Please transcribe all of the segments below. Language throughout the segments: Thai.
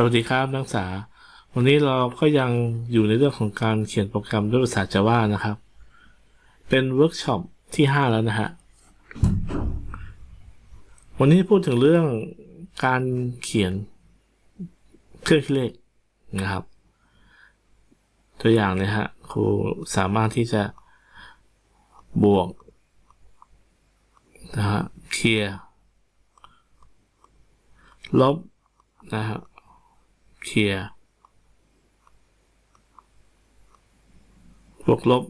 สวัสดีครับนักศึกษา วันนี้เราก็ยังอยู่ในเรื่องของการเขียนโปรแกรมด้วยภาษา Java นะครับ เป็นเวิร์กช็อปที่ 5 แล้วนะฮะ วันนี้พูดถึงเรื่องการเขียนเครื่องคิดเลขนะครับ ตัวอย่างนะฮะครูสามารถที่จะบวกนะฮะเคลียร์ลบนะฮะ เคลียร์บวกลบ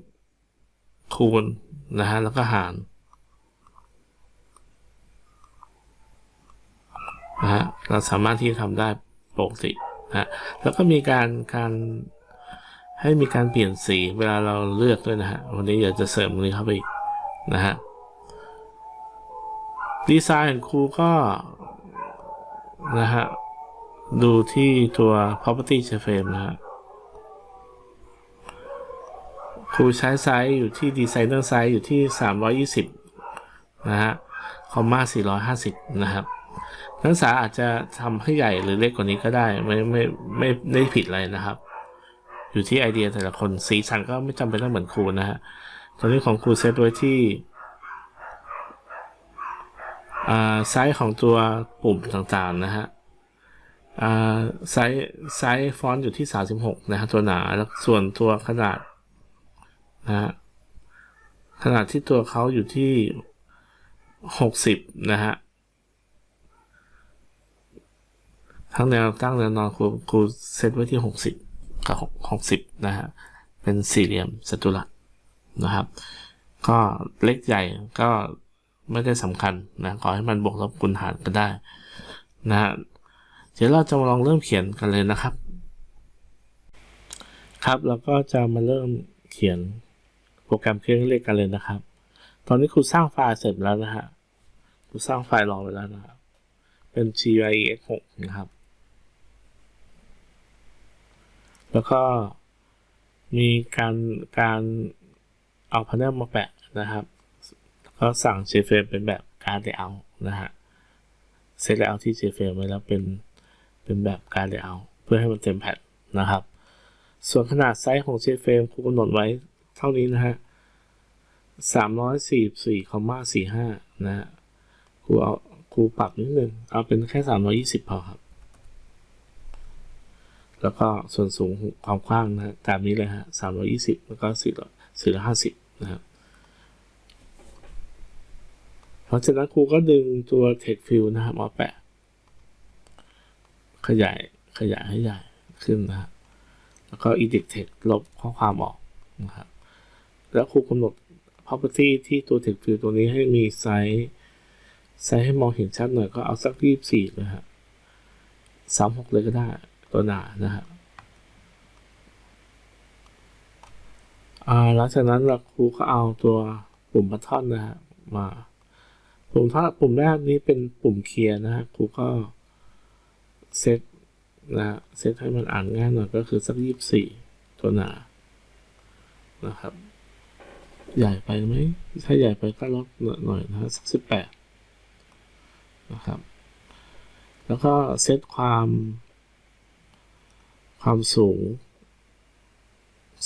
คูณ นะฮะ แล้วก็หารนะฮะเราสามารถที่จะทำได้ปกตินะฮะแล้วก็มีการการให้มีการเปลี่ยนสีเวลาเราเลือกด้วยนะฮะ วันนี้อยากจะเสริมตรงนี้เข้าไปอีกนะฮะ ดีไซน์ของครูก็นะฮะ ดูที่ตัว property frame นะฮะครูใช้ไซส์อยู่ที่ designer size อยู่ที่ 320 นะฮะคอมมา450 นะครับ นักศึกษาอาจจะทำให้ใหญ่หรือเล็กกว่านี้ก็ได้ ไม่ไม่ไม่ไม่ได้ผิดอะไรนะครับ อยู่ที่ไอเดียแต่ละคนสีสันก็ไม่จำเป็นต้องเหมือนครูนะฮะตอนนี้ของครูเซตไว้ที่ไซส์ของตัวปุ่มต่างๆนะฮะ ไซส์ไซส์ฟอนต์อยู่ที่ 36 นะฮะตัวหนาแล้วส่วนตัวขนาดนะฮะขนาดที่ตัวเขาอยู่ที่ 60 นะฮะทั้งแนวตั้งแนวนอนครูครูเซตไว้ที่ 60 กับ 60 นะฮะ เป็นสี่เหลี่ยมจัตุรัสนะครับ ก็เล็กใหญ่ก็ไม่ได้สำคัญนะขอให้มันบวกลบคูณหารก็ได้นะฮะ เดี๋ยวเราจะมาลองเริ่มเขียนกันเลยนะครับ ครับเราก็จะมาเริ่มเขียนโปรแกรมเครื่องเลขกันเลยนะครับ ตอนนี้ครูสร้างไฟล์เสร็จแล้วนะฮะครูสร้างไฟล์รองไว้แล้วนะครับ เป็น GIX 6นะครับ แล้วก็มีการการเอาพาเนลมาแปะนะครับก็สั่ง JFrame เป็นแบบการ layout นะฮะ เซต layout ที่ JFrame ไว้แล้วเป็น เป็นแบบการ layout เพื่อให้มันเต็มแผ่นนะครับ ส่วนขนาดไซส์ของ JFrame ครูกำหนดไว้เท่านี้นะฮะ344คอมมา45นะฮะครูเอาครูปรับนิดนึง เอาเป็นแค่320พอครับ แล้วก็ส่วนสูงความกว้างนะตามนี้เลยฮะ320แล้วก็400 450นะครับหลังจากนั้นครูก็ดึงตัว t e x t f i e l นะครับมาแปะ ขยายขยายให้ใหญ่ขึ้นนะครับแล้วก็ edit text ลบข้อความออกนะครับ แล้วครูกำหนด property ที่ตัว text field ตัวนี้ให้มีไซส์ไซส์ให้มองเห็นชัดหน่อยก็เอาสักยี่สี่เลยฮะสามหกเลยก็ได้ตัวหนานะฮะอ่าหลังจากนั้นเราครูก็เอาตัวปุ่มบัตทอนนะฮะมา ปุ่มถ้าปุ่มแรกนี้เป็นปุ่มเคลียร์นะฮะครูก็ เซตนะเซตให้มันอ่านง่ายหน่อยก็คือสักยี่สิบสี่ตัวหนา นะครับ ใหญ่ไปไหม ถ้าใหญ่ไปก็ลดหน่อยนะสักสิบแปดนะครับ แล้วก็เซตความ ความสูง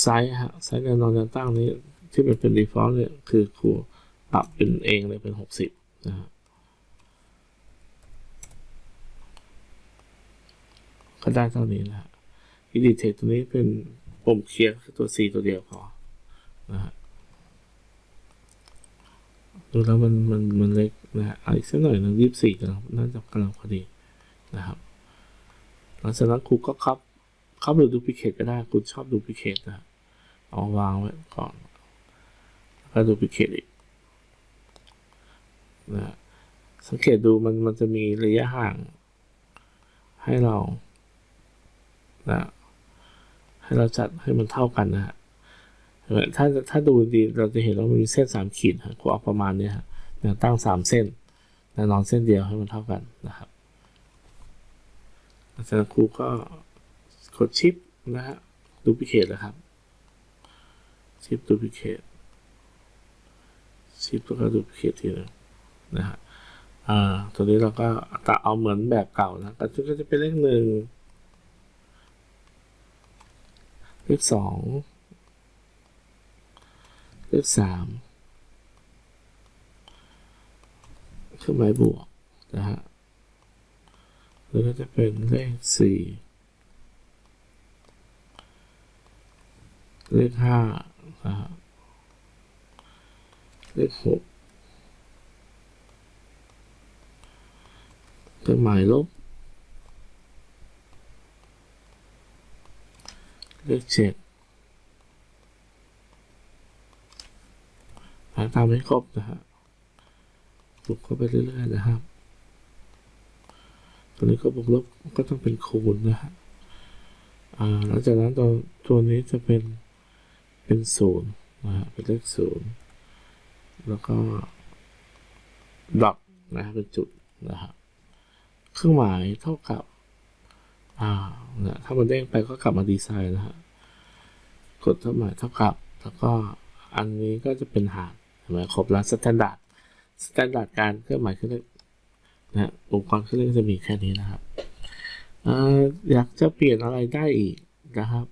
ไซส์ฮะ ไซส์แนวนอนแนวตั้งนี้ที่มันเป็น default เนี่ยคือครูปรับเป็นเองเลยเป็นหกสิบนะฮะ ก็ได้เท่านี้นะฮะ edit text ตัวนี้เป็นปุ่มเคลียร์ตัว C ตัวเดียวพอนะฮะดูแล้วมันมันมันเล็กนะฮะอีกสักหน่อยหนึ่งยี่สิบสี่กำลังน่าจะกำลังพอดีนะครับหลังจากนั้นครูก็คับคับหรือดูพิเคทก็ได้คุณชอบดูพิเคทนะฮะเอาวางไว้ก่อนแล้วดูพิเคทอีกนะฮะสังเกตดูมันมันจะมีระยะห่างให้เรา นะให้เราจัดให้มันเท่ากันนะฮะถ้าถ้าดูดีเราจะเห็นว่ามันมีเส้นสามขีดฮะกูเอาประมาณเนี้ยฮะแนวตั้งสามเส้นแนวนอนเส้นเดียวให้มันเท่ากันนะครับอาจารย์ครูก็กดชิปนะฮะดูพิเคทนะครับ ชิปดูพิเคทชิปแล้วก็ดูพิเคททีนึงนะฮะอ่าตัวนี้เราก็ตัดเอาเหมือนแบบเก่านะก็จะเป็นเลขหนึ่ง เลขสองเลขสามเครื่องหมายบวกนะฮะหรือก็จะเป็นเลขสี่เลขห้านะฮะเลขหกเครื่องหมายลบ เลขเจ็ดหาตามให้ครบนะฮะบวกเข้าไปเรื่อยๆนะครับ ตัวนี้ก็บวกลบก็ต้องเป็นคูณนะฮะอ่าหลังจากนั้นตัวตัวนี้จะเป็นเป็นศูนย์นะฮะเป็นเลขศูนย์แล้วก็ดอทนะฮะเป็นจุดนะฮะเครื่องหมายเท่ากับ อ่านะถ้ามันเด้งไปก็กลับมาดีไซน์นะฮะกดเครื่องหมายเท่ากับแล้วก็อันนี้ก็จะเป็นหารเห็นไหมครบแล้วสแตนดาร์ดสแตนดาร์ดการเครื่องหมายเครื่องเลขนะฮะอุปกรณ์เครื่องเลขจะมีแค่นี้นะครับออยากจะเปลี่ยนอะไรได้อีกนะครับ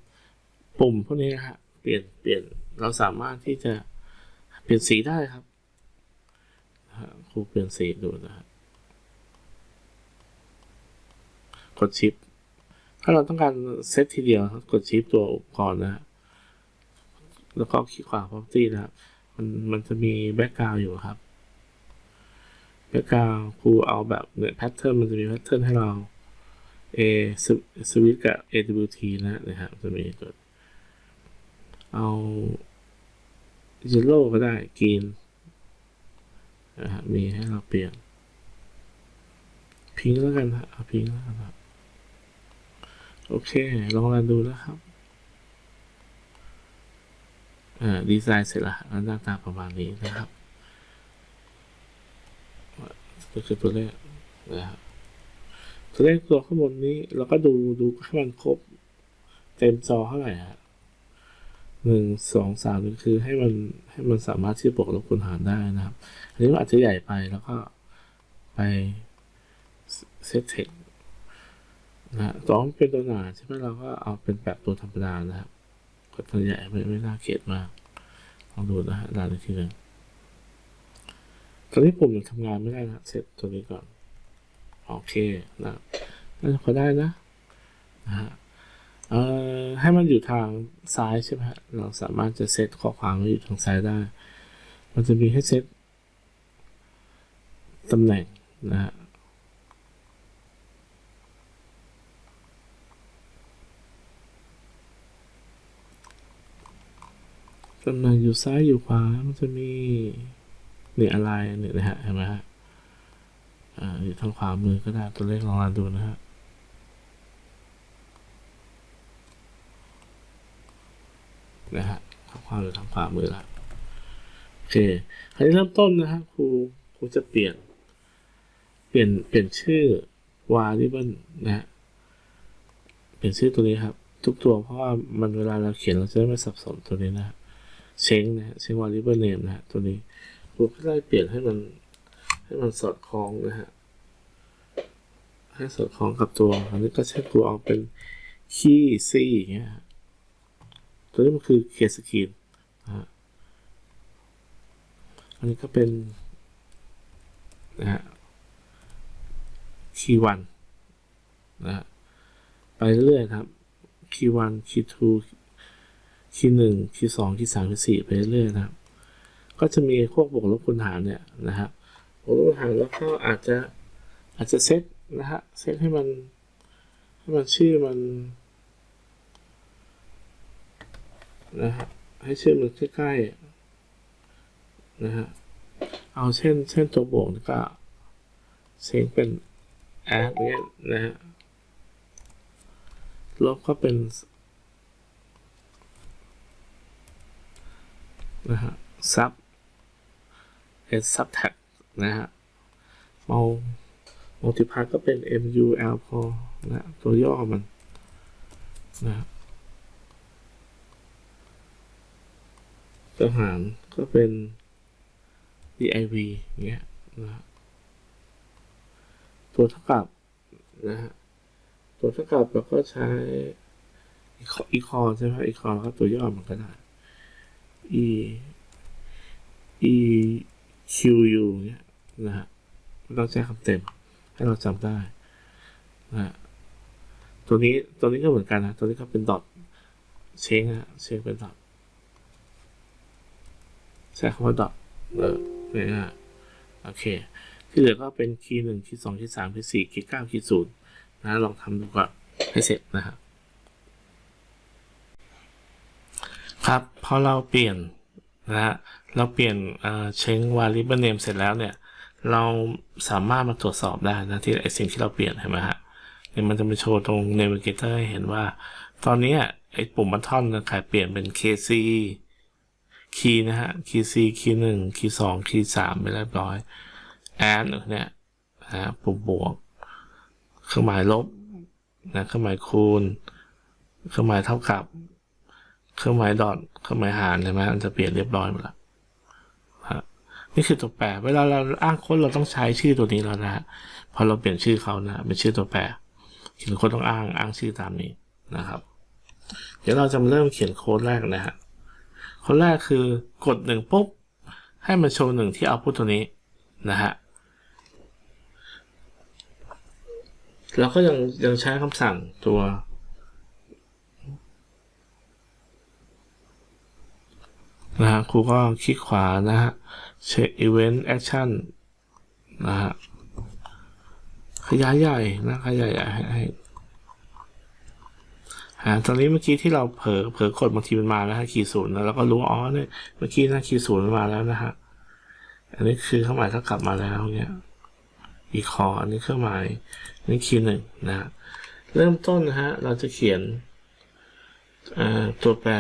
ปุ่มพวกนี้นะฮะเปลี่ยนเปลี่ยนเราสามารถที่จะเปลี่ยนสีได้ครับครูเปลี่ยนสีดูนะฮะกดชิป ถ้าเราต้องการเซตทีเดียวครับกดชิปตัวอุปกรณ์นะแล้วก็คลิกขวา property นะครับ มันมันจะมีแบ็กกราวอยู่ครับแบ็กกราวครูเอาแบบเนี่ยแพทเทิร์นมันจะมีแพทเทิร์นให้เรา A สวิตกับ AWT นะนะฮะจะมีกดเอา yellow ก็ได้ green นะฮะมีให้เราเปลี่ยนพิงแล้วกันฮะเอาพิงแล้วกันครับ โอเค ลองรันดูนะครับอ่าดีไซน์เสร็จแล้วหน้าตาประมาณนี้นะครับก็คือตัวเลขนะครับตัวเลขตัวข้างบนนี้ เราก็ดูดูให้มันครบ เต็มจอเท่าไหร่ฮะหนึ่งสองสามนี่คือให้มันให้มันสามารถที่จะบวกลบคูณหารได้นะครับ อันนี้อาจจะใหญ่ไปแล้วก็ไปเซตเทค นะสองเป็นตัวหนาใช่ไหมเราก็เอาเป็นแบบตัวธรรมดานะครับก็ตัวใหญ่ไม่ไม่น่าเกลียดมากลองดูนะฮะด่านอีกทีหนึ่งตอนนี้ผมยังทำงานไม่ได้นะเซตตัวนี้ก่อน โอเคนะน่าจะพอได้นะนะฮะเอ่อให้มันอยู่ทางซ้ายใช่ไหมฮะเราสามารถจะเซตข้อความไว้อยู่ทางซ้ายได้ มันจะมีให้เซตตำแหน่งนะฮะ ตำแหน่งอยู่ซ้ายอยู่ขวา มันจะมีเนี่ยอะไรเนี่ยนะฮะเห็นไหมฮะอ่าอยู่ทางขวามือก็ได้ตัวเลขลองอ่านดูนะฮะนะฮะข้อความอยู่ทางขวามือละโอเคคราวนี้เริ่มต้นนะฮะครูครูจะเปลี่ยน เปลี่ยนเปลี่ยนชื่อ variable นะฮะเปลี่ยนชื่อตัวนี้ครับ ทุกตัวเพราะว่ามันเวลาเราเขียนเราจะได้ไม่สับสนตัวนี้นะฮะ เช้งนะฮะเช้ง variable name นะฮะตัวนี้ครูก็ได้เปลี่ยนให้มันให้มันสอดคล้องนะฮะให้สอดคล้องกับตัวอันนี้ก็ใช้ครูเอาเป็นคีซีอย่างเงี้ยฮะตัวนี้มันคือเคสกีนนะฮะอันนี้ก็เป็นนะฮะคีวันนะฮะไปเรื่อยครับคีวันคีทู คีย์หนึ่งคีย์สองคีย์สามคีย์สี่ไปเรื่อยๆนะครับ ก็จะมีพวกบวกลบคูณหารเนี่ยนะฮะบวกลบคูณหารแล้วก็อาจจะอาจจะเซตนะฮะเซตให้มันให้มันชื่อมันนะฮะให้ชื่อมันใกล้ๆนะฮะเอาเช่นเช่นตัวบวกก็เซงเป็นแอดเนี้ยนะฮะลบก็เป็น นะฮะซับเอสซับแท็กนะฮะมัลมัลติพาก็เป็น MUL พอนะตัวย่อมันนะฮะทหารก็เป็น div อย่างเงี้ยนะฮะตัวเท่ากับนะฮะตัวเท่ากับเราก็ใช้อีคอใช่ไหมอีคอแล้วก็ตัวย่อมันก็ได้ e e q u เนี่ยนะฮะต้องใช้คำเต็ม ให้เราจำได้นะฮะตัวนี้ตัวนี้ก็เหมือนกันนะตัวนี้ก็เป็นดอทเชงฮะเชงเป็นดอทใช้คำว่าดอทเออเนี่ยฮะโอเค ที่เหลือก็เป็นคีย์หนึ่งคีย์สองคีย์สามคีย์สี่คีย์เก้าคีย์ศูนย์นะลองทำดูก่อนให้เสร็จนะครับ ครับพอเราเปลี่ยนนะฮะเราเปลี่ยนเช้งวาลิเบเนมเสร็จแล้วเนี่ย เราสามารถมาตรวจสอบได้นะที่ไอสิ่งที่เราเปลี่ยนเห็นไหมฮะเนี่ยมันจะมาโชว์ตรง Navigator ให้เห็นว่า ตอนนี้ไอปุ่มบัตทอนนะขายเปลี่ยนเป็น KC คีย์นะฮะ คีย์ C คีย์หนึ่งคีย์สองคีย์สามไปเรียบร้อย and เนี่ยนะฮะปุ่มบวก เครื่องหมายลบนะเครื่องหมายคูณ เครื่องหมายเท่ากับ เครื่องหมายดอทเครื่องหมายหารใช่ไหมมันจะเปลี่ยนเรียบร้อยหมดแล้วฮะนี่คือตัวแปร เวลาเราอ้างค้นเราต้องใช้ชื่อตัวนี้แล้วนะฮะพอเราเปลี่ยนชื่อเขานะเป็นชื่อตัวแปร เขียนโค้ดต้องอ้างอ้างชื่อตามนี้นะครับ เดี๋ยวเราจะมาเริ่มเขียนโค้ดแรกนะฮะโค้ดแรกคือกดหนึ่งปุ๊บให้มันโชว์หนึ่งที่เอาพุทตัวนี้นะฮะเราก็ยังยังใช้คำสั่งตัว นะฮะครูก็คลิกขวานะฮะเช็ค event action นนะฮะขยายใหญ่นะขยายใหญ่ให้ฮะตอนนี้เมื่อกี้ที่เราเผลอเผลอกดบางทีมันมาแล้วฮะขีดศูนย์แล้วเราก็รู้อ๋อเนี่ยเมื่อกี้นะขีดศูนย์มันมาแล้วนะฮะอันนี้คือเครื่องหมายเท่ากลับมาแล้วเนี่ยอีคออันนี้เครื่องหมายนนี้คีย์หนึ่งนะฮะเริ่มต้นนะฮะเราจะเขียนตัวแปร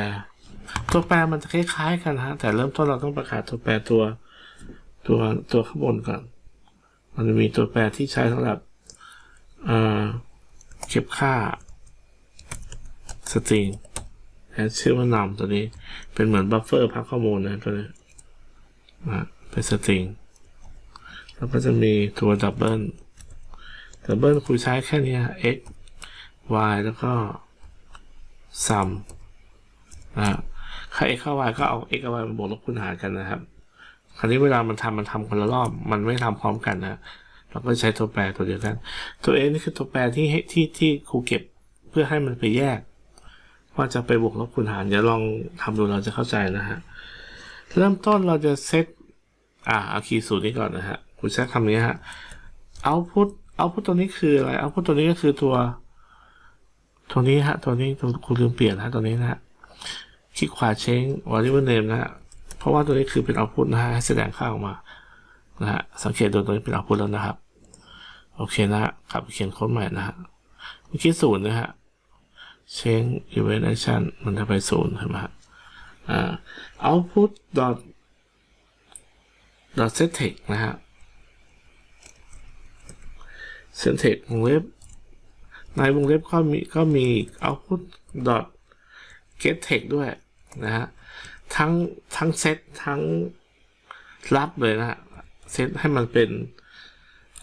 ตัวแปรมันจะคล้ายๆกันฮะแต่เริ่มต้นเราต้องประกาศตัวแปรตัวตัวตัวข้างบนก่อน มันจะมีตัวแปรที่ใช้สำหรับเก็บค่าสตริงชื่อว่านำตัวนี้ เป็นเหมือนบัฟเฟอร์พักข้อมูลนะตัวนี้นะเป็นสตริงแล้วก็จะมีตัวดับเบิลดับเบิลคุยใช้แค่นี้ x y แล้วก็ sum นะ ค่า x ค่า y ก็เอา x กับ y มาบวกลบคูณหารกันนะครับ คราวนี้เวลามันทำมันทำคนละรอบ มันไม่ทำพร้อมกันนะเราก็ใช้ตัวแปรตัวเดียวกัน ตัว a นี่คือตัวแปรที่ให้ที่ที่ครูเก็บเพื่อให้มันไปแยก ว่าจะไปบวกลบคูณหารเดี๋ยวลองทำดูเราจะเข้าใจนะฮะ เริ่มต้นเราจะเซต อ่าเอาคีย์สูตรนี้ก่อนนะฮะครูใช้คำนี้ฮะ output output ตัวนี้คืออะไร output ตัวนี้ก็คือตัว ตัวนี้ฮะ ตัวนี้ตัวครูลืมเปลี่ยนฮะตัวนี้นะฮะ คลิกขวาเช้ง variable name นะฮะเพราะว่าตัวนี้คือเป็น output นะฮะให้แสดงค่าออกมานะฮะสังเกตดูตัวนี้เป็น output แล้วนะครับ โอเคนะฮะกลับเขียนโค้ดใหม่นะฮะเมื่อกี้ศูนย์นะฮะ change event action มันจะไปศูนย์ใช่ไหมฮะอ่า output dot dot set text นะฮะ set text วงเล็บในวงเล็บก็มีก็มี output dot get text ด้วยนะฮะทั้งทั้งเซตทั้งรับเลยนะฮะเซตให้มันเป็น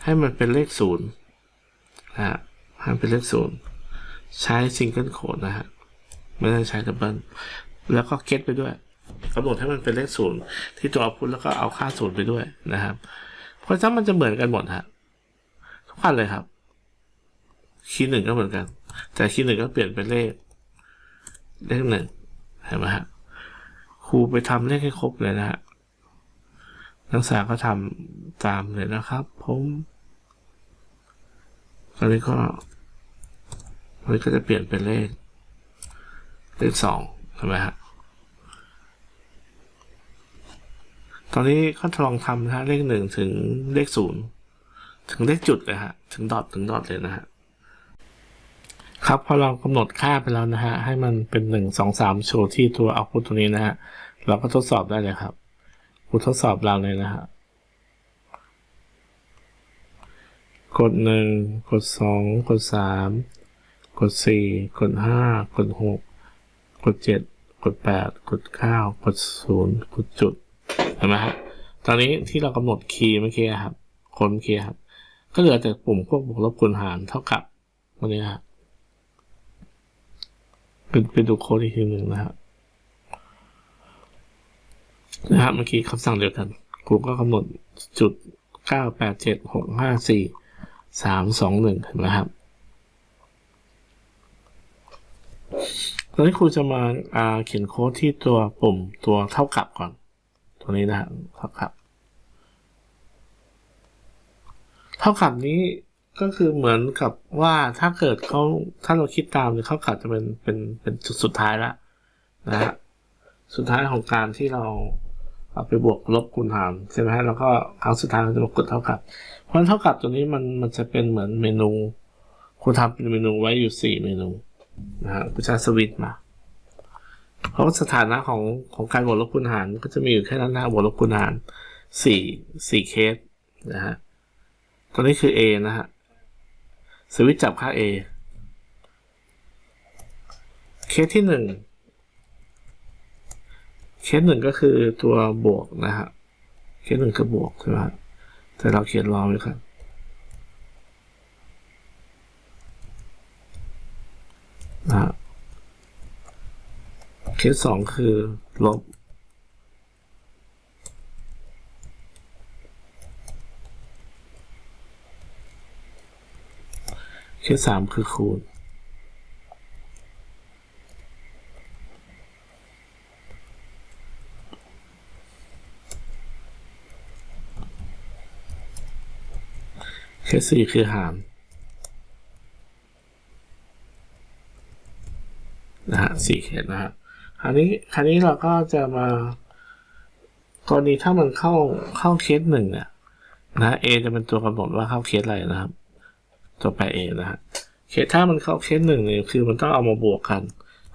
ให้มันเป็นเลขศูนย์นะฮะให้มันเป็นเลขศูนย์ใช้ซิงเกิลโคดนะฮะไม่ได้ใช้ดับเบิลแล้วก็เก็ตไปด้วยกำหนดให้มันเป็นเลขศูนย์ที่ตัวเอาพุทแล้วก็เอาค่าศูนย์ไปด้วยนะครับ เพราะฉะนั้นมันจะเหมือนกันหมดฮะทุกอันเลยครับ คีย์หนึ่งก็เหมือนกัน แต่คีย์หนึ่งก็เปลี่ยนเป็นเลข เลขหนึ่งเห็นไหมฮะครูไปทำเลขให้ครบเลยนะฮะนักศึกษาก็ทำตามเลยนะครับ ผมตอนนี้ก็ตอนนี้ก็จะเปลี่ยนเป็นเลข เลขสองใช่ไหมฮะตอนนี้ก็ลองทำนะฮะเลขหนึ่งถึงเลขศูนย์ถึงเลขจุดเลยฮะ ถึงดอทถึงดอทเลยนะฮะ ครับพอเรากำหนดค่าไปแล้วนะฮะให้มันเป็นหนึ่งสองสามโชว์ที่ตัวเอาพุตตัวนี้นะฮะเราก็ทดสอบได้เลยครับครูทดสอบเราเลยนะฮะกดหนึ่งกดสองกดสามกดสี่กดห้ากดหกกดเจ็ดกดแปดกดเก้ากดศูนย์กดจุดเห็นไหมฮะตอนนี้ที่เรากำหนดคีย์เมื่อกี้ครับคนเมื่อกี้ครับ ก็เหลือแต่ปุ่มพวกบวกลบคูณหารเท่ากับวันนี้ครับ ไปไปดูโค้ดอีกทีหนึ่งนะครับนะครับเมื่อกี้คำสั่งเดียวกันครูก็กำหนดจุดเก้าแปดเจ็ดหกห้าสี่สามสองหนึ่งเห็นไหมครับตอนนี้ครูจะมาาเขียนโค้ดที่ตัวปุ่มตัวเท่ากับก่อน ตัวนี้นะฮะเท่ากับ เท่ากับนี้ ก็คือเหมือนกับว่าถ้าเกิดเขาถ้าเราคิดตามเนี่ยเท่ากับจะเป็นเป็นเป็นจุดสุดท้ายละนะฮะสุดท้ายของการที่เราเอาไปบวกลบคูณหารใช่ไหมฮะแล้วก็ครั้งสุดท้ายเราจะมากดเท่ากับ เพราะเท่ากับตัวนี้มันมันจะเป็นเหมือนเมนูคุณทำเป็นเมนูไว้อยู่สี่เมนูนะฮะกูจะสวิตช์มา เพราะสถานะของของการบวกลบคูณหารก็จะมีอยู่แค่นั้นนะบวกลบคูณหารสี่สี่เคสนะฮะตัวนี้คือ A นะฮะ สวิตช์จับค่า A เคสที่หนึ่งเคสหนึ่งก็คือตัวบวกนะฮะเคสหนึ่งคือบวกใช่ไหมแต่เราเขียนรอไว้ก่อนนะเคสสองคือลบ เคสสามคือคูณเคสสี่คือหารนะฮะสี่เคสนะฮะคราวนี้คราวนี้เราก็จะมากรณีถ้ามันเข้าเข้าเคสหนึ่งเนี่ยนะ A จะเป็นตัวกำหนดว่าเข้าเคสอะไรนะครับ ตัวแปร A นะฮะเคสถ้ามันเข้าเคสหนึ่งเนี่ยคือมันต้องเอามาบวกกัน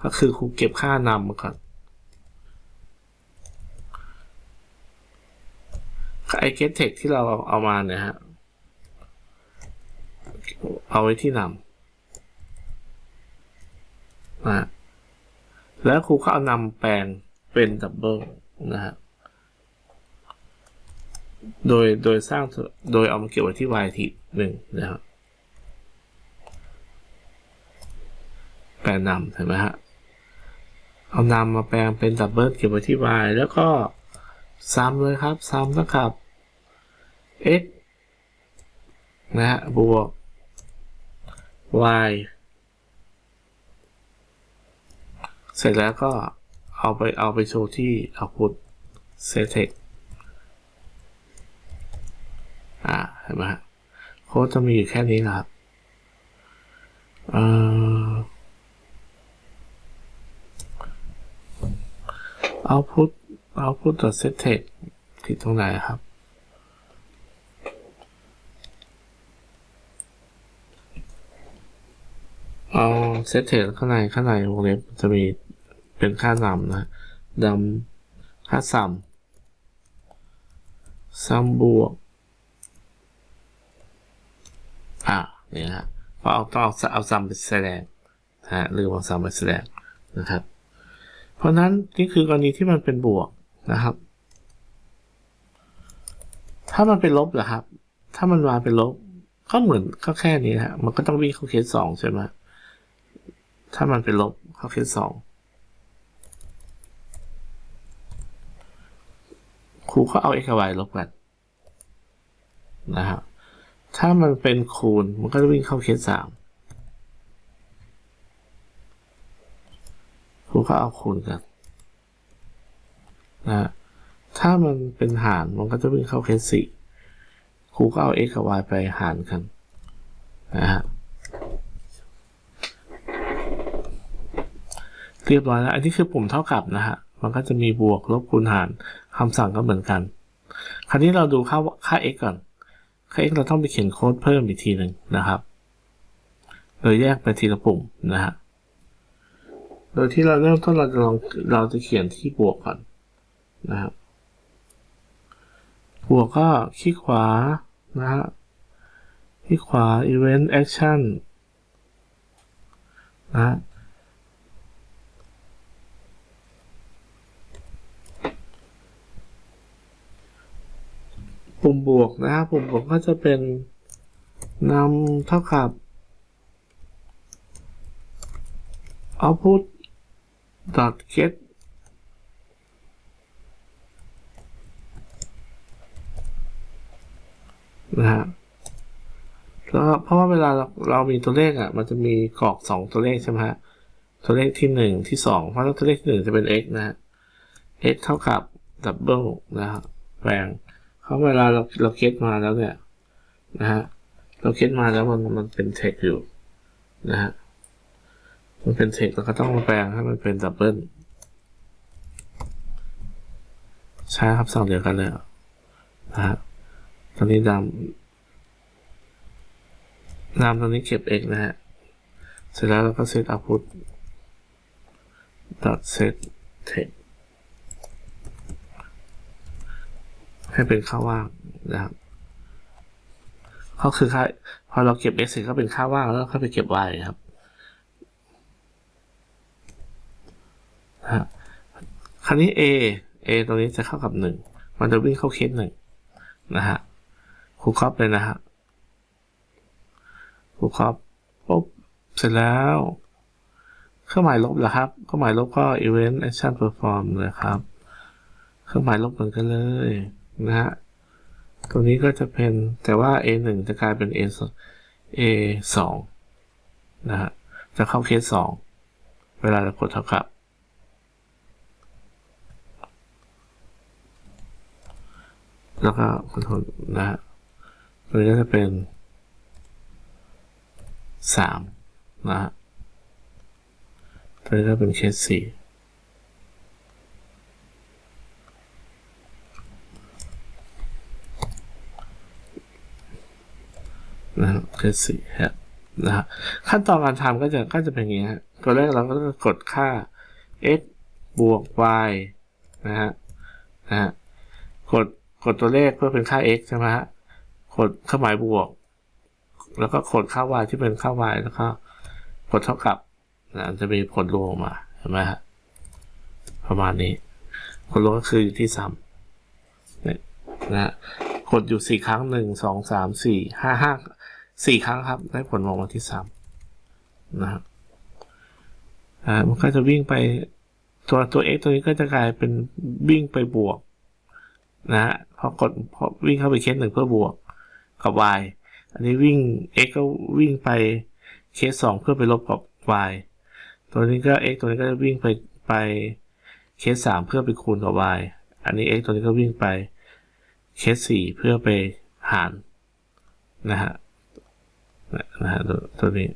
ก็คือครูเก็บค่านำมาก่อนไอเคสเทคที่เราเอามาเนี่ยฮะเอาไว้ที่นำนะแล้วครูก็เอานำแปลงเป็นดับเบิลนะฮะโดยโดยสร้างโดยเอามาเก็บไว้ที่ y ทีหนึ่งนะครับ แปลนำเห็นไหมฮะ เอานำมาแปลงเป็นดับเบิลเก็บไว้ที่ y แล้วก็ซ้ำเลยครับซ้ำเท่ากับ x นะฮะบวก y เสร็จแล้วก็เอาไปเอาไปโชว์ที่ output settex อ่า เห็นไหมฮะโค้ดจะมีอยู่แค่นี้นะครับ เอ่อ output output settex ผิดตรงไหนครับ เอาเซตเทข้างในข้างในวงเล็บจะมีเป็นค่านำนะดำค่าซัมซัมบวก อ่าเนี่ยฮะเพราเอาต้องเอาเอาซัมไปแสดงนะฮะหรือว่าซัมไปแสดงนะครับ ราะนั้นนี่คือกรณีที่มันเป็นบวกนะครับ ถ้ามันเป็นลบเหรอครับ ถ้ามันมาเป็นลบ ก็เหมือนก็แค่นี้ฮะ มันก็ต้องวิ่งเข้าเคสสองใช่ไหมถ้ามันเป็นลบเข้าเคสสองครูก็เอา x กับ y ลบกันนะครับ ถ้ามันเป็นคูณ มันก็จะวิ่งเข้าเคสสาม ครูก็เอาคูณกันนะถ้ามันเป็นหารมันก็จะวิ่งเข้าเคสสี่ครูก็เอา x กับ y ไปหารกันนะฮะเรียบร้อยแล้ว อันนี้คือปุ่มเท่ากับนะฮะ มันก็จะมีบวกลบคูณหารคำสั่งก็เหมือนกัน คราวนี้เราดูค่าค่า x ก่อน ค่า x เราต้องไปเขียนโค้ดเพิ่มอีกทีหนึ่งนะครับ โดยแยกไปทีละปุ่มนะฮะ โดยที่เราเริ่มต้นเราจะลองเราจะเขียนที่บวกก่อนนะครับบวกก็คลิกขวานะฮะคลิกขวา event action นะฮะปุ่มบวกนะครับปุ่มบวกก็จะเป็นนำเท่ากับ output dot get นะฮะแล้วเพราะว่าเวลาเราเรามีตัวเลขอะ มันจะมีกรอกสองตัวเลขใช่ไหมฮะ ตัวเลขที่หนึ่งที่สองเพราะตัวเลขที่หนึ่งจะเป็น x นะฮะ x เท่ากับ double นะฮะแปลงเพราะเวลาเราเราเก็ตมาแล้วเนี่ยนะฮะ เราเก็ตมาแล้วมันมันเป็น text อยู่นะฮะ มันเป็น text เราก็ต้องมาแปลงให้มันเป็น double ใช้ครับสั่งเดียวกันเลยนะฮะตอนนี้ดำนามตอนนี้เก็บ x นะฮะ เสร็จแล้วเราก็เซต output dot set text ให้เป็นค่าว่างนะครับก็คือค่าพอเราเก็บ x เสร็จก็เป็นค่าว่างแล้วก็ไปเก็บ y ครับ นะฮะคราวนี้ a a ตรงนี้จะเข้ากับหนึ่งมันจะวิ่งเข้าเคสหนึ่งนะฮะครูครอบเลยนะฮะครูครอบปุ๊บเสร็จแล้วเครื่องหมายลบเหรอครับเครื่องหมายลบก็ event action perform เลยครับ เครื่องหมายลบเหมือนกันเลยนะฮะตัวนี้ก็จะเป็นแต่ว่า a 1จะกลายเป็น a 2 a 2นะฮะจะเข้าเคสสองเวลาเรากดเท่ากับ แล้วก็คอนโทรลนะฮะตัวนี้ก็จะเป็นสามนะฮะตัวนี้ก็เป็นเคสสี่นะครับเคสสี่ฮะนะฮะขั้นตอนการทำก็จะก็จะเป็นอย่างนี้ฮะตัวแรกเราก็จะกดค่า x บวก y นะฮะนะฮะกด กดตัวเลขเพื่อเป็นค่า x ใช่ไหมฮะกดเครื่องหมายบวก แล้วก็กดค่า y ที่เป็นค่า y แล้วก็กดเท่ากับนะจะมีผลรวมออกมาเห็นไหมฮะประมาณนี้ ผลรวมก็คืออยู่ที่สามเนี่ยนะฮะกดอยู่สี่ครั้งหนึ่งสองสามสี่ห้าห้าสี่ครั้งครับ ได้ผลออกมาที่สามนะครับอ่ามันก็จะวิ่งไปตัวตัว x ตัวนี้ก็จะกลายเป็นวิ่งไปบวกนะฮะ พอกดพอวิ่งเข้าไปเคสหนึ่งเพื่อบวกกับ y อันนี้วิ่ง x ก็วิ่งไปเคสสองเพื่อไปลบกับ y ตัวนี้ก็ x ตัวนี้ก็จะวิ่งไปไปเคสสามเพื่อไปคูณกับ y อันนี้ x ตัวนี้ก็วิ่งไปเคสสี่เพื่อไปหารนะฮะนะฮะตัวตัวนี้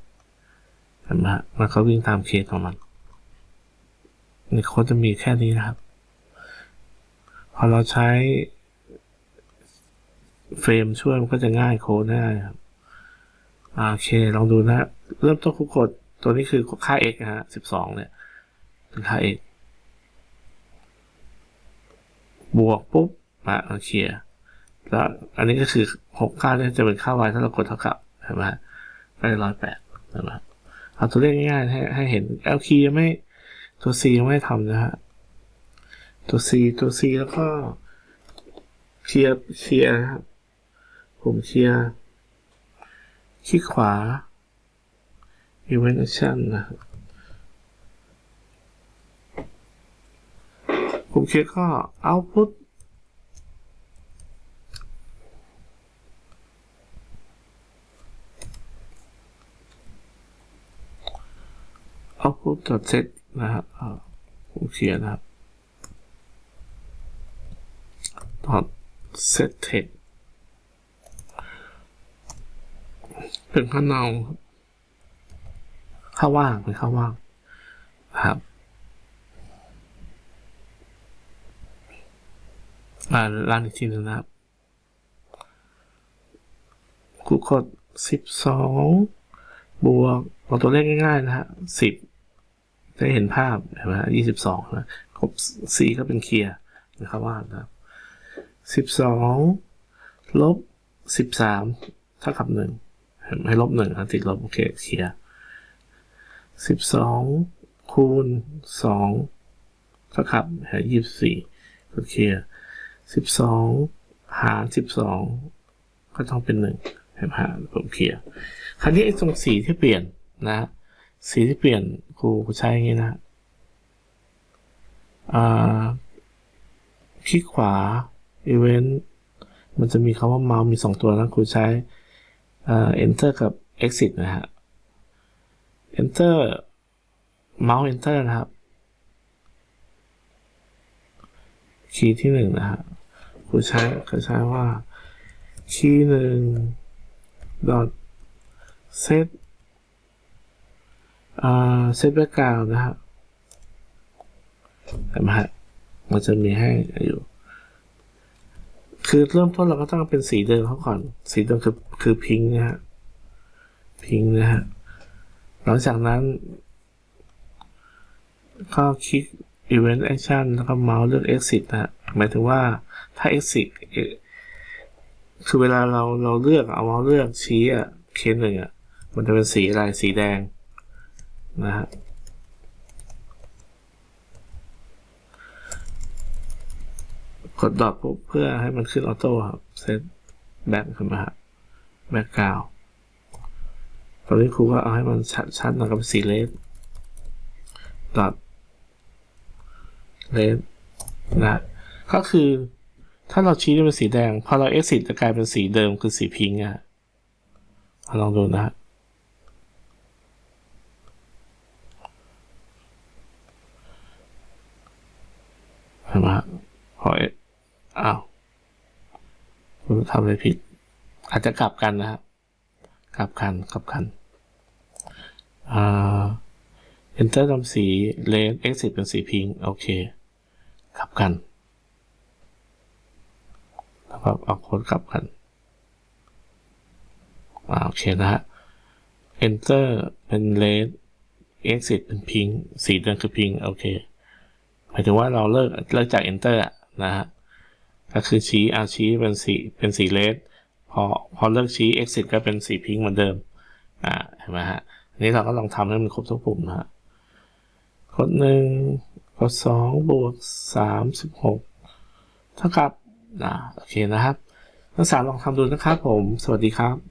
เห็นไหมฮะมันเขาวิ่งตามเคสของมันนี่โค้ดจะมีแค่นี้นะครับ พอเราใช้ เฟรมช่วยมันก็จะง่ายโค้ดง่ายครับโอเค ลองดูนะเริ่มต้นคุกกดตัวนี้คือค่า x นะฮะสิบสองเนี่ย เป็นค่า x บวกปุ๊บมาเอเคแล้วอันนี้ก็คือหกค่าเนี่ยจะเป็นค่า y ถ้าเรากดเท่ากับเห็นไหมก็ได้ร้อยแปดเห็นไหมเอาตัวเลขง่ายๆให้ให้เห็น l key ยังไม่ตัว c ยังไม่ทำนะฮะ ตัว c ตัว c แล้วก็เคลียร์เคลียร์นะครับ ผมเคลียร์คลิกขวา event action นะครับผมเคลียร์ก็ output เอาพุทเซตนะครับผมเขียนนะครับตอดเซตเทค เป็นข้าเนาข้าว่างเป็นข้าว่างครับอ่าร้านอีกทีหนึงนะครับกูกดสิบสองบวกเอาตัวเลขง่ายๆนะฮะสิบได้เห็นภาพเห็นไหมยี่สิบสองนะครบสี่ก็เป็นเคลียร์นะครับว่านะครับสิบสองลบสิบสามเท่ากับหนึ่ง เห็นไหมลบหนึ่งติดลบโอเคเคลียร์สิบสองคูณสองเท่ากับยี่สิบสี่ก็เคลียร์สิบสองหารสิบสองก็ต้องเป็นหนึ่งเห็นไหมผมเคลียร์คราวนี้ไอ้ตรงสีที่เปลี่ยนนะสีที่เปลี่ยนครูใช้อย่างนี้นะอ่าคลิกขวา event มันจะมีคำว่าเมาส์มีสองตัวนะคุณใช้ enter กับ exit นะฮะ enter เมาส์ enter นะครับคีย์ที่หนึ่งนะฮะคุณใช้คุณใช้ว่าคีย์หนึ่ง dot set อ่า set background นะฮะเห็นไหมฮะมันจะมีให้อยู่ คือเริ่มต้นเราก็ต้องเป็นสีเดิมเขาก่อน สีเดิมคือคือพิงนะฮะพิงนะฮะหลังจากนั้น ก็คลิก event action แล้วก็เมาส์เลือก exit นะฮะหมายถึงว่าถ้า exit คือเวลาเราเราเลือกเอาเมาส์เลือกชี้อะเคสหนึ่งอะมันจะเป็นสีอะไรสีแดงนะฮะ กดดอทปุ๊บเพื่อให้มันขึ้นออโต้ครับเซตแบ็คขึ้นมาครับแบ็คกราวตอนนี้ครูก็เอาให้มันชัดชัดหน่อยกับสีเลสดอทเลสนะก็คือถ้าเราชี้เป็นสีแดง พอเรา exit จะกลายเป็นสีเดิมคือสีพิงค์อะลองดูนะฮะเห็นไหมพอ อ้าวคุณทำอะไรผิด อาจจะกลับกันนะครับ กลับกัน กลับกัน อ่า enter ทำสี lane exit เป็นสีพิงโอเค กลับกันแล้วก็เอาโค้ดกลับกัน อ่า โอเคนะฮะ enter เป็น lane exit เป็นพิง สีเดิมคือพิง โอเค หมายถึงว่าเราเลิก เลิกจาก enter อะนะฮะ ก็คือชี้เอาชี้เป็นสีเป็นสีเลดพอพอเลิกชี้ exit ก็เป็นสีพิงค์เหมือนเดิมอ่าเห็นไหมฮะอันนี้เราก็ลองทำให้มันครบทุกปุ่มนะฮะกดหนึ่งกดสองบวกสามสิบหกเท่ากับอ่าโอเคนะครับทั้งสามลองทำดูนะครับผม สวัสดีครับ